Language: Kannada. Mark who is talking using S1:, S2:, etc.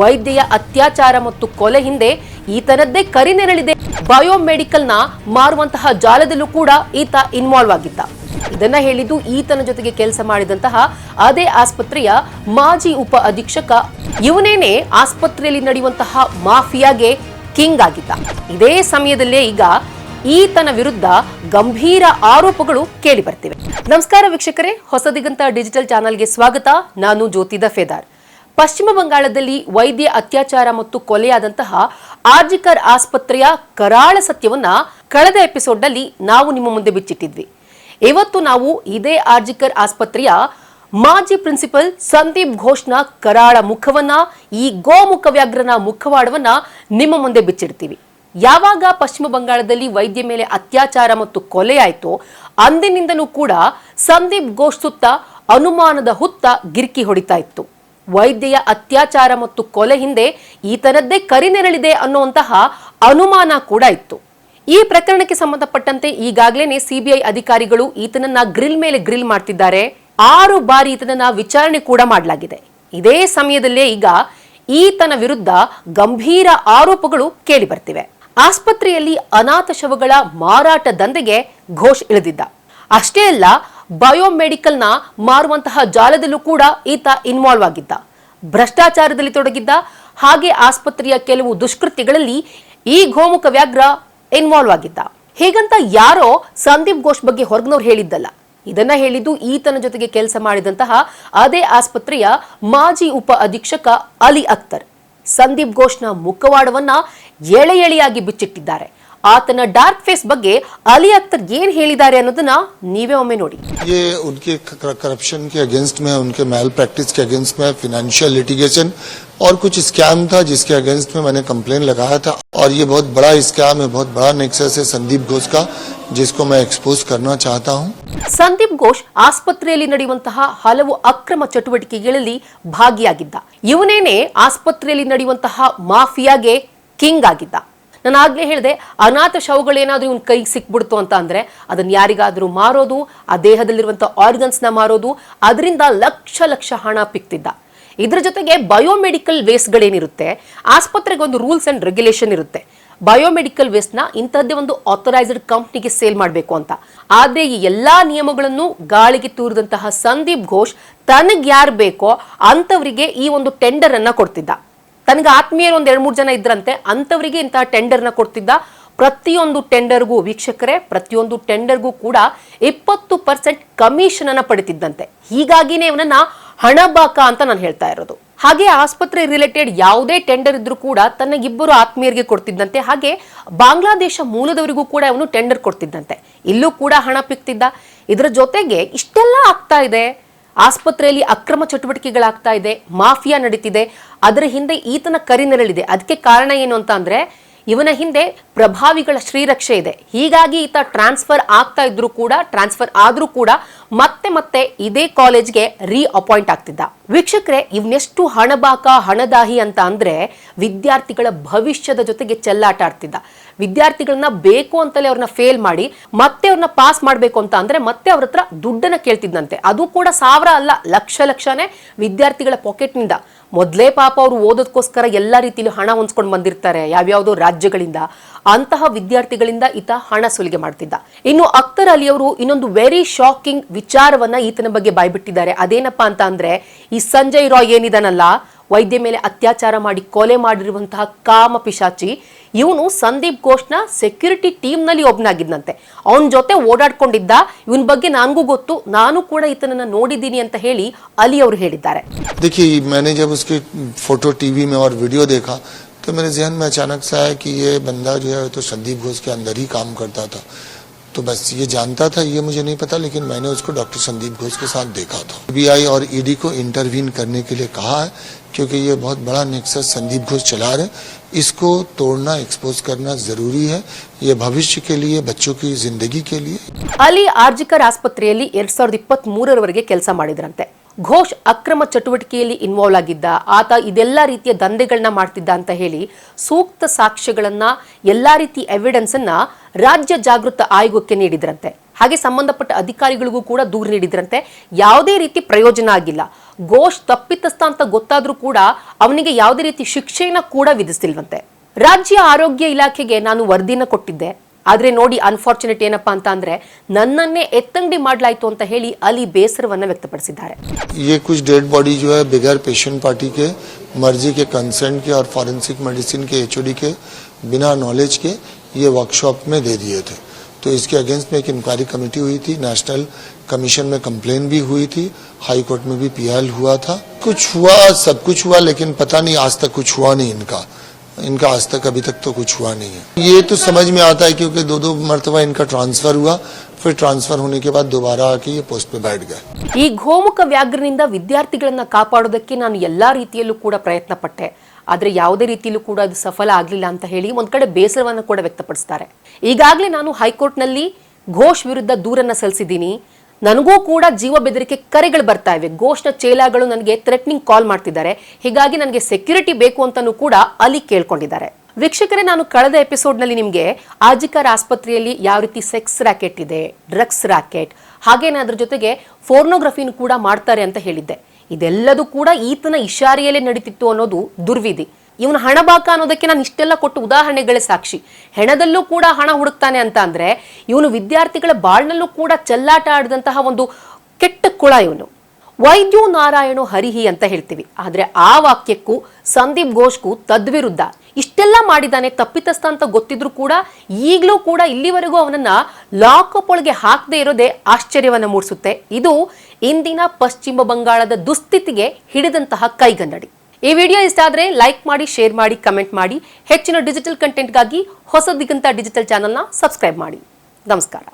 S1: ವೈದ್ಯೆಯ ಅತ್ಯಾಚಾರ ಮತ್ತು ಕೊಲೆ ಹಿಂದೆ ಈತನದ್ದೇ ಕರಿನೆರಳಿದೆ ಬಯೋಮೆಡಿಕಲ್ನ ಮಾರುವಂತಹ ಜಾಲದಲ್ಲೂ ಕೂಡ ಈತ ಇನ್ವಾಲ್ವ್ ಆಗಿದ್ದ. ಇದನ್ನ ಹೇಳಿದ್ದು ಈತನ ಜೊತೆಗೆ ಕೆಲಸ ಮಾಡಿದಂತಹ ಅದೇ ಆಸ್ಪತ್ರೆಯ ಮಾಜಿ ಉಪ ಅಧೀಕ್ಷಕ ಇವನೇನೆ ಆಸ್ಪತ್ರೆಯಲ್ಲಿ ನಡೆಯುವಂತಹ ಮಾಫಿಯಾಗೆ ಕಿಂಗ್ ಆಗಿದ್ದ. ಇದೇ ಸಮಯದಲ್ಲೇ ಈಗ ಈತನ ವಿರುದ್ಧ ಗಂಭೀರ ಆರೋಪಗಳು ಕೇಳಿ ಬರ್ತಿವೆ. ನಮಸ್ಕಾರ ವೀಕ್ಷಕರೇ, ಹೊಸದಿಗಂತ ಡಿಜಿಟಲ್ ಚಾನೆಲ್ಗೆ ಸ್ವಾಗತ. ನಾನು ಜ್ಯೋತಿ ದಫೇದಾರ್ ಪಶ್ಚಿಮ ಬಂಗಾಳದಲ್ಲಿ ವೈದ್ಯ ಅತ್ಯಾಚಾರ ಮತ್ತು ಕೊಲೆಯಾದಂತಹ ಆರ್ಜಿಕರ್ ಆಸ್ಪತ್ರೆಯ ಕರಾಳ ಸತ್ಯವನ್ನ ಕಳೆದ ಎಪಿಸೋಡ್ನಲ್ಲಿ ನಾವು ನಿಮ್ಮ ಮುಂದೆ ಬಿಚ್ಚಿಟ್ಟಿದ್ವಿ. ಇವತ್ತು ನಾವು ಇದೇ ಆರ್ಜಿಕರ್ ಆಸ್ಪತ್ರೆಯ ಮಾಜಿ ಪ್ರಿನ್ಸಿಪಲ್ ಸಂದೀಪ್ ಘೋಷ್ನ ಕರಾಳ ಮುಖವನ್ನ, ಈ ಗೋಮುಖ ವ್ಯಾಘ್ರನ ಮುಖವಾಡವನ್ನ ನಿಮ್ಮ ಮುಂದೆ ಬಿಚ್ಚಿಡ್ತೀವಿ. ಯಾವಾಗ ಪಶ್ಚಿಮ ಬಂಗಾಳದಲ್ಲಿ ವೈದ್ಯ ಮೇಲೆ ಅತ್ಯಾಚಾರ ಮತ್ತು ಕೊಲೆ ಅಂದಿನಿಂದಲೂ ಕೂಡ ಸಂದೀಪ್ ಘೋಷ್ ಸುತ್ತ ಅನುಮಾನದ ಹುತ್ತ ಗಿರ್ಕಿ ಹೊಡಿತಾ ಇತ್ತು. ವೈದ್ಯೆಯ ಅತ್ಯಾಚಾರ ಮತ್ತು ಕೊಲೆ ಹಿಂದೆ ಈತನದ್ದೇ ಕರಿನೆರಳಿದೆ ಅನ್ನುವಂತಹ ಅನುಮಾನ ಕೂಡ ಇತ್ತು. ಈ ಪ್ರಕರಣಕ್ಕೆ ಸಂಬಂಧಪಟ್ಟಂತೆ ಈಗಾಗಲೇ ಸಿಬಿಐ ಅಧಿಕಾರಿಗಳು ಈತನನ್ನ ಗ್ರಿಲ್ ಮೇಲೆ ಗ್ರಿಲ್ ಮಾಡ್ತಿದ್ದಾರೆ. ಆರು ಬಾರಿ ಈತನನ್ನ ವಿಚಾರಣೆ ಕೂಡ ಮಾಡಲಾಗಿದೆ. ಇದೇ ಸಮಯದಲ್ಲೇ ಈಗ ಈತನ ವಿರುದ್ಧ ಗಂಭೀರ ಆರೋಪಗಳು ಕೇಳಿ ಬರ್ತಿವೆ. ಆಸ್ಪತ್ರೆಯಲ್ಲಿ ಅನಾಥ ಶವಗಳ ಮಾರಾಟ ದಂಧೆಗೆ ಘೋಷ್ ಇಳಿದಿದ್ದ. ಅಷ್ಟೇ ಅಲ್ಲ ಬಯೋಮೆಡಿಕಲ್ನ ಮಾರುವಂತಹ ಜಾಲದಲ್ಲೂ ಕೂಡ ಈತ ಇನ್ವಾಲ್ವ್ ಆಗಿದ್ದ. ಭ್ರಷ್ಟಾಚಾರದಲ್ಲಿ ತೊಡಗಿದ್ದ, ಹಾಗೆ ಆಸ್ಪತ್ರೆಯ ಕೆಲವು ದುಷ್ಕೃತ್ಯಗಳಲ್ಲಿ ಈ ಗೋಮುಖ ವ್ಯಾಘ್ರ ಇನ್ವಾಲ್ವ್ ಆಗಿದ್ದ. ಹೇಗಂತ ಯಾರೋ ಸಂದೀಪ್ ಘೋಷ್ ಬಗ್ಗೆ ಹೊರಗ್ನವ್ರು ಹೇಳಿದ್ದಲ್ಲ. ಇದನ್ನ ಹೇಳಿದ್ದು ಈತನ ಜೊತೆಗೆ ಕೆಲಸ ಮಾಡಿದಂತಹ ಅದೇ ಆಸ್ಪತ್ರೆಯ ಮಾಜಿ ಉಪ ಅಧೀಕ್ಷಕ ಅಲಿ ಅಖ್ತರ್. ಸಂದೀಪ್ ಘೋಷ್ನ ಮುಖವಾಡವನ್ನ ಎಳೆ ಎಳೆಯಾಗಿ ಬಿಚ್ಚಿಟ್ಟಿದ್ದಾರೆ. ಆತನ ಡಾರ್ಕ್ ಫೇಸ್ ಬಗ್ಗೆ ಅಲಿ ಅಖ್ತರ್ ಏನ್ ಹೇಳಿದ್ದಾರೆ ಅನ್ನೋದನ್ನ ನೀವೇ ಒಮ್ಮೆ ನೋಡಿ
S2: ये उनके करप्शन के अगेंस्ट में उनके मैल प्रैक्टिस के अगेंस्ट में फिनेंशियल लिटिगेशन और कुछ स्कैम था जिसके अगेंस्ट में मैंने कंप्लेन लगाया था और ये बहुत बड़ा स्कैम है बहुत बड़ा नेक्सस है संदीप घोष का जिसको मैं एक्सपोज करना चाहता हूँ
S1: ಸಂದೀಪ್ ಘೋಷ್ ಆಸ್ಪತ್ರೆಯಲ್ಲಿ ನಡೆಯುವಂತಹ ಹಲವು ಅಕ್ರಮ ಚಟುವಟಿಕೆಗಳಲ್ಲಿ ಭಾಗಿಯಾಗಿದ್ದ ಇವನೇನೆ ಆಸ್ಪತ್ರೆಯಲ್ಲಿ ನಡೆಯುವಂತಹ ಮಾಫಿಯಾಗೆ ಕಿಂಗ್ ಆಗಿದ್ದ ನಾನು ಆಗ್ಲೇ ಹೇಳಿದೆ, ಅನಾಥ ಶವಗಳೇನಾದ್ರೂ ಇವನ್ ಕೈಗೆ ಸಿಕ್ಬಿಡ್ತು ಅಂತ ಅಂದ್ರೆ ಅದನ್ನ ಯಾರಿಗಾದ್ರೂ ಮಾರೋದು, ಆ ಆರ್ಗನ್ಸ್ನ ಮಾರೋದು, ಅದರಿಂದ ಲಕ್ಷ ಲಕ್ಷ ಹಣ ಪಿಕ್ತಿದ್ದ. ಇದ್ರ ಜೊತೆಗೆ ಬಯೋಮೆಡಿಕಲ್ ವೇಸ್ಟ್ಗಳೇನಿರುತ್ತೆ ಆಸ್ಪತ್ರೆಗೆ ಒಂದು ರೂಲ್ಸ್ ಅಂಡ್ ರೆಗ್ಯುಲೇಷನ್ ಇರುತ್ತೆ. ಬಯೋಮೆಡಿಕಲ್ ವೇಸ್ಟ್ನ ಇಂಥದ್ದೇ ಒಂದು ಆಥರೈಸ್ಡ್ ಕಂಪ್ನಿಗೆ ಸೇಲ್ ಮಾಡಬೇಕು ಅಂತ. ಆದ್ರೆ ಈ ಎಲ್ಲಾ ನಿಯಮಗಳನ್ನು ಗಾಳಿಗೆ ತೂರಿದಂತಹ ಸಂದೀಪ್ ಘೋಷ್ ತನಗ್ ಯಾರು ಬೇಕೋ ಅಂತವರಿಗೆ ಈ ಒಂದು ಟೆಂಡರ್ ಅನ್ನ ಕೊಡ್ತಿದ್ದ. ತನಗೆ ಆತ್ಮೀಯರು ಒಂದು ಎರಡು ಮೂರು ಜನ ಇದ್ರಂತೆ ಅಂತವರಿಗೆ ಇಂತಹ ಟೆಂಡರ್ನ ಕೊಡ್ತಿದ್ದ ಪ್ರತಿಯೊಂದು ಟೆಂಡರ್ಗೂ ವೀಕ್ಷಕರೇ, ಪ್ರತಿಯೊಂದು ಟೆಂಡರ್ಗೂ ಕೂಡ ಇಪ್ಪತ್ತು ಪರ್ಸೆಂಟ್ ಕಮಿಷನ್ ಅನ್ನ ಪಡಿತಿದ್ದಂತೆ. ಹೀಗಾಗಿನೇ ಇವನನ್ನ ಹಣಬಾಕ ಅಂತ ನಾನು ಹೇಳ್ತಾ ಇರೋದು. ಹಾಗೆ ಆಸ್ಪತ್ರೆ ರಿಲೇಟೆಡ್ ಯಾವುದೇ ಟೆಂಡರ್ ಇದ್ರೂ ಕೂಡ ತನ್ನ ಇಬ್ಬರು ಆತ್ಮೀಯರಿಗೆ ಕೊಡ್ತಿದ್ದಂತೆ, ಹಾಗೆ ಬಾಂಗ್ಲಾದೇಶ ಮೂಲದವರಿಗೂ ಕೂಡ ಅವನು ಟೆಂಡರ್ ಕೊಡ್ತಿದ್ದಂತೆ. ಇಲ್ಲೂ ಕೂಡ ಹಣ ಪಿಕ್ತಿದ್ದ. ಇದರ ಜೊತೆಗೆ ಇಷ್ಟೆಲ್ಲ ಆಗ್ತಾ ಇದೆ. ಆಸ್ಪತ್ರೆಯಲ್ಲಿ ಅಕ್ರಮ ಚಟುವಟಿಕೆಗಳಾಗ್ತಾ ಇದೆ, ಮಾಫಿಯಾ ನಡೀತಿದೆ, ಅದರ ಹಿಂದೆ ಈತನ ಕರಿನೆರಳಿದೆ ಅದಕ್ಕೆ ಕಾರಣ ಏನು ಅಂತ ಅಂದ್ರೆ, ಇವನ ಹಿಂದೆ ಪ್ರಭಾವಿಗಳ ಶ್ರೀರಕ್ಷೆ ಇದೆ. ಹೀಗಾಗಿ ಈತ ಟ್ರಾನ್ಸ್ಫರ್ ಆಗ್ತಾ ಇದ್ರು ಕೂಡ, ಟ್ರಾನ್ಸ್ಫರ್ ಆದ್ರೂ ಕೂಡ ಮತ್ತೆ ಮತ್ತೆ ಇದೇ ಕಾಲೇಜ್ಗೆ ರೀ ಅಪಾಯಿಂಟ್ ಆಗ್ತಿದ್ದ. ವೀಕ್ಷಕರೇ, ಇವನೆಷ್ಟು ಹಣಬಾಕ, ಹಣದಾಹಿ ಅಂತ ಅಂದ್ರೆ ವಿದ್ಯಾರ್ಥಿಗಳ ಭವಿಷ್ಯದ ಜೊತೆಗೆ ಚೆಲ್ಲಾಟ ಆಡ್ತಿದ್ದ. ವಿದ್ಯಾರ್ಥಿಗಳನ್ನ ಬೇಕು ಅಂತಲೇ ಅವ್ರನ್ನ ಫೇಲ್ ಮಾಡಿ ಮತ್ತೆ ಅವ್ರನ್ನ ಪಾಸ್ ಮಾಡಬೇಕು ಅಂತ ಅಂದ್ರೆ ಮತ್ತೆ ಅವ್ರ ಹತ್ರ ದುಡ್ಡನ್ನ ಕೇಳ್ತಿದ್ದಂತೆ. ಅದು ಕೂಡ ಸಾವಿರ ಅಲ್ಲ, ಲಕ್ಷ ಲಕ್ಷನೇ ವಿದ್ಯಾರ್ಥಿಗಳ ಪಾಕೆಟ್ನಿಂದ ಮೊದಲೇ ಪಾಪ ಅವರು ಓದೋದಕ್ಕೋಸ್ಕರ ಎಲ್ಲ ರೀತಿಯಲ್ಲಿ ಹಣ ಹೊಂದ್ಕೊಂಡು ಬಂದಿರ್ತಾರೆ, ಯಾವ್ಯಾವುದೋ ರಾಜ್ಯಗಳಿಂದ. ಅಂತಹ ವಿದ್ಯಾರ್ಥಿಗಳಿಂದ ಈತ ಹಣ ಸುಲಿಗೆ ಮಾಡ್ತಿದ್ದ. ಇನ್ನು ಅಖ್ತರ್ ಅಲಿ ಅವರು ಇನ್ನೊಂದು ವೆರಿ ಶಾಕಿಂಗ್ ವಿಚಾರವನ್ನ ಈತನ ಬಗ್ಗೆ ಬಾಯ್ಬಿಟ್ಟಿದ್ದಾರೆ. ಅದೇನಪ್ಪಾ ಅಂತ ಅಂದ್ರೆ, ಈ ಸಂಜಯ್ ರಾಯ್ ಏನಿದಾನಲ್ಲ ವೈದ್ಯ ಮೇಲೆ ಅತ್ಯಾಚಾರ ಮಾಡಿ ಕೊಲೆ ಮಾಡಿರುವಂತಹ ಕಾಮ ಪಿಶಾಚಿ ಇವನು ಸಂದೀಪ್ ಘೋಷ್ನ ಸೆಕ್ಯೂರಿಟಿ ಟೀಮ್ ನಲ್ಲಿ ಒಬ್ನಾಗಿದ್ದಂತೆ ಅವನ ಜೊತೆ ಓಡಾಡ್ಕೊಂಡಿದ್ದ ಇವನ್ ಬಗ್ಗೆ ನನಗೂ ಗೊತ್ತು ನಾನು ಕೂಡ ಈತನನ್ನ ನೋಡಿದ್ದೀನಿ ಅಂತ ಹೇಳಿ ಅಲಿ ಅವರು ಹೇಳಿದ್ದಾರೆ
S2: देखिए मैंने जब उसकी फोटो टीवी में और वीडियो देखा तो मेरे जहन में अचानक से आया कि ये बंदा जो है तो संदीप घोष के अंदर ही काम करता था तो बस ये जानता था ये मुझे नहीं पता लेकिन मैंने उसको डॉक्टर संदीप घोष के साथ देखा था बीआई और ईडी को इंटरवीन करने के लिए कहा है क्योंकि ये बहुत बड़ा नेक्सस संदीप घोष चला रहे इसको तोड़ना एक्सपोज करना जरूरी है ये भविष्य के लिए बच्चों की जिंदगी के लिए
S1: ಅಲಿ ಆರ್ಜಿಕರ್ ಆಸ್ಪತ್ರೆಯಲ್ಲಿ ಎರಡ್ ಸಾವಿರದ ಇಪ್ಪತ್ತ್ ಮೂರರವರೆಗೆ ಕೆಲಸ ಮಾಡಿದ್ರಂತೆ ಘೋಷ್ ಅಕ್ರಮ ಚಟುವಟಿಕೆಯಲ್ಲಿ ಇನ್ವಾಲ್ವ್ ಆಗಿದ್ದ ಆತ ಇದೆಲ್ಲ ರೀತಿಯ ದಂಧೆಗಳನ್ನ ಮಾಡ್ತಿದ್ದ ಅಂತ ಹೇಳಿ ಸೂಕ್ತ ಸಾಕ್ಷ್ಯಗಳನ್ನ ಎಲ್ಲಾ ರೀತಿ ಎವಿಡೆನ್ಸ್ ಅನ್ನ ರಾಜ್ಯ ಜಾಗೃತ ಆಯೋಗಕ್ಕೆ ನೀಡಿದ್ರಂತೆ ಹಾಗೆ ಸಂಬಂಧಪಟ್ಟ ಅಧಿಕಾರಿಗಳಿಗೂ ಕೂಡ ದೂರು ನೀಡಿದ್ರಂತೆ ಯಾವುದೇ ರೀತಿ ಪ್ರಯೋಜನ ಆಗಿಲ್ಲ ಘೋಷ್ ತಪ್ಪಿತಸ್ಥ ಅಂತ ಗೊತ್ತಾದ್ರೂ ಕೂಡ ಅವನಿಗೆ ಯಾವುದೇ ರೀತಿ ಶಿಕ್ಷೆಯನ್ನ ಕೂಡ ವಿಧಿಸಿಲ್ವಂತೆ ರಾಜ್ಯ ಆರೋಗ್ಯ ಇಲಾಖೆಗೆ ನಾನು ವರದಿನ ಕೊಟ್ಟಿದ್ದೆ ಆದ್ರೆ ನೋಡಿ ಅನ್ಫಾರ್ಚುನೇಟ್ ಏನಪ್ಪಾ ಅಂತ ಅಂದ್ರೆ ನನ್ನನ್ನೇ ಎತ್ತಂಗಡಿ ಮಾಡ್ಲಾಯ್ತು ಅಂತ ಹೇಳಿ ಅಲಿ ಬೇಸರವನ್ನ ವ್ಯಕ್ತಪಡಿಸಿದ್ದಾರೆ
S2: ये कुछ डेड बॉडी जो है बगैर पेशेंट पार्टी के मर्जी के कंसेंट के और फॉरेंसिक मेडिसिन के एचओडी के बिना नॉलेज के ये वर्कशॉप में दे दिए थे तो इसके अगेंस्ट में एक इंक्वायरी कमेटी हुई थी नेशनल कमीशन में कंप्लेन भी हुई थी हाई कोर्ट में भी पीएल हुआ था कुछ हुआ सब कुछ हुआ लेकिन पता नहीं आज तक कुछ हुआ नहीं इनका इनका आज तक अभी तक तो कुछ हुआ नहीं है ये तो समझ में आता है क्योंकि दो दो मरतबा इनका ट्रांसफर हुआ फिर ट्रांसफर होने के बाद दोबारा आके ये पोस्ट पे बैठ गए
S1: ಈ ಗೋಮುಖ ವ್ಯಾಘ್ರನಿಂದ ವಿದ್ಯಾರ್ಥಿಗಳನ್ನ ಕಾಪಾಡೋದಕ್ಕೆ ನಾನು ಎಲ್ಲಾ ರೀತಿಯಲ್ಲೂ ಕೂಡ ಪ್ರಯತ್ನ ಪಟ್ಟೆ ಆದ್ರೆ ಯಾವುದೇ ರೀತಿಯಲ್ಲೂ ಕೂಡ ಅದು ಸಫಲ ಆಗ್ಲಿಲ್ಲ ಅಂತ ಹೇಳಿ ಒಂದ್ ಕಡೆ ಬೇಸರವನ್ನ ಕೂಡ ವ್ಯಕ್ತಪಡಿಸ್ತಾರೆ. ಈಗಾಗಲೇ ನಾನು ಹೈಕೋರ್ಟ್ನಲ್ಲಿ ಘೋಷ್ ವಿರುದ್ಧ ದೂರನ್ನ ಸಲ್ಲಿಸಿದ್ದೀನಿ. ನನಗೂ ಕೂಡ ಜೀವ ಬೆದರಿಕೆ ಕರೆಗಳು ಬರ್ತಾ ಇವೆ. ಘೋಷ್ನ ಚೇಲಾಗಳು ನನಗೆ ಥ್ರೆಟ್ನಿಂಗ್ ಕಾಲ್ ಮಾಡ್ತಿದ್ದಾರೆ. ಹೀಗಾಗಿ ನನಗೆ ಸೆಕ್ಯೂರಿಟಿ ಬೇಕು ಅಂತಾನೂ ಕೂಡ ಅಲ್ಲಿ ಕೇಳ್ಕೊಂಡಿದ್ದಾರೆ. ವೀಕ್ಷಕರೇ, ನಾನು ಕಳೆದ ಎಪಿಸೋಡ್ನಲ್ಲಿ ನಿಮಗೆ ಆಜಿಕರ್ ಆಸ್ಪತ್ರೆಯಲ್ಲಿ ಯಾವ ರೀತಿ ಸೆಕ್ಸ್ ರ್ಯಾಕೆಟ್ ಇದೆ, ಡ್ರಗ್ಸ್ ರ್ಯಾಕೆಟ್ ಹಾಗೇನೆ ಅದ್ರ ಜೊತೆಗೆ ಫೋರ್ನೋಗ್ರಫಿನೂ ಕೂಡ ಮಾಡ್ತಾರೆ ಅಂತ ಹೇಳಿದ್ದೆ. ಇದೆಲ್ಲದೂ ಕೂಡ ಈತನ ಇಶಾರಿಯಲ್ಲೇ ನಡೀತಿತ್ತು ಅನ್ನೋದು ದುರ್ವಿಧಿ. ಇವನು ಹಣ ಬಾಕ ಅನ್ನೋದಕ್ಕೆ ನಾನು ಇಷ್ಟೆಲ್ಲ ಕೊಟ್ಟು ಉದಾಹರಣೆಗಳೇ ಸಾಕ್ಷಿ. ಹೆಣದಲ್ಲೂ ಕೂಡ ಹಣ ಹುಡುಕ್ತಾನೆ ಅಂತ ಅಂದ್ರೆ ಇವನು ವಿದ್ಯಾರ್ಥಿಗಳ ಬಾಳ್ನಲ್ಲೂ ಕೂಡ ಚೆಲ್ಲಾಟ ಆಡಿದಂತಹ ಒಂದು ಕೆಟ್ಟ ಕುಳ ಇವನು. ವೈದ್ಯೋ ನಾರಾಯಣೋ ಹರಿಹಿ ಅಂತ ಹೇಳ್ತೀವಿ. ಆದ್ರೆ ಆ ವಾಕ್ಯಕ್ಕೂ, ಸಂದೀಪ್ ಘೋಷ್ಗೂ ತದ್ವಿರುದ್ಧ. ಇಷ್ಟೆಲ್ಲ ಮಾಡಿದಾನೆ ತಪ್ಪಿತಸ್ಥ ಅಂತ ಗೊತ್ತಿದ್ರು ಕೂಡ, ಈಗಲೂ ಕೂಡ ಇಲ್ಲಿವರೆಗೂ ಅವನನ್ನ ಲಾಕಪ್ ಒಳಗೆ ಹಾಕದೇ ಇರೋದೇ ಆಶ್ಚರ್ಯವನ್ನು ಮೂಡಿಸುತ್ತೆ. ಇದು ಇಂದಿನ ಪಶ್ಚಿಮ ಬಂಗಾಳದ ದುಸ್ಥಿತಿಗೆ ಹಿಡಿದಂತಹ ಕೈಗನ್ನಡಿ. ಈ ವಿಡಿಯೋ ಇಷ್ಟ ಆದ್ರೆ ಲೈಕ್ ಮಾಡಿ, ಶೇರ್ ಮಾಡಿ, ಕಮೆಂಟ್ ಮಾಡಿ. ಹೆಚ್ಚಿನ ಡಿಜಿಟಲ್ ಕಂಟೆಂಟ್ಗಾಗಿ ಹೊಸ ದಿಗಂತ ಡಿಜಿಟಲ್ ಚಾನಲ್ನ ಸಬ್ಸ್ಕ್ರೈಬ್ ಮಾಡಿ. ನಮಸ್ಕಾರ.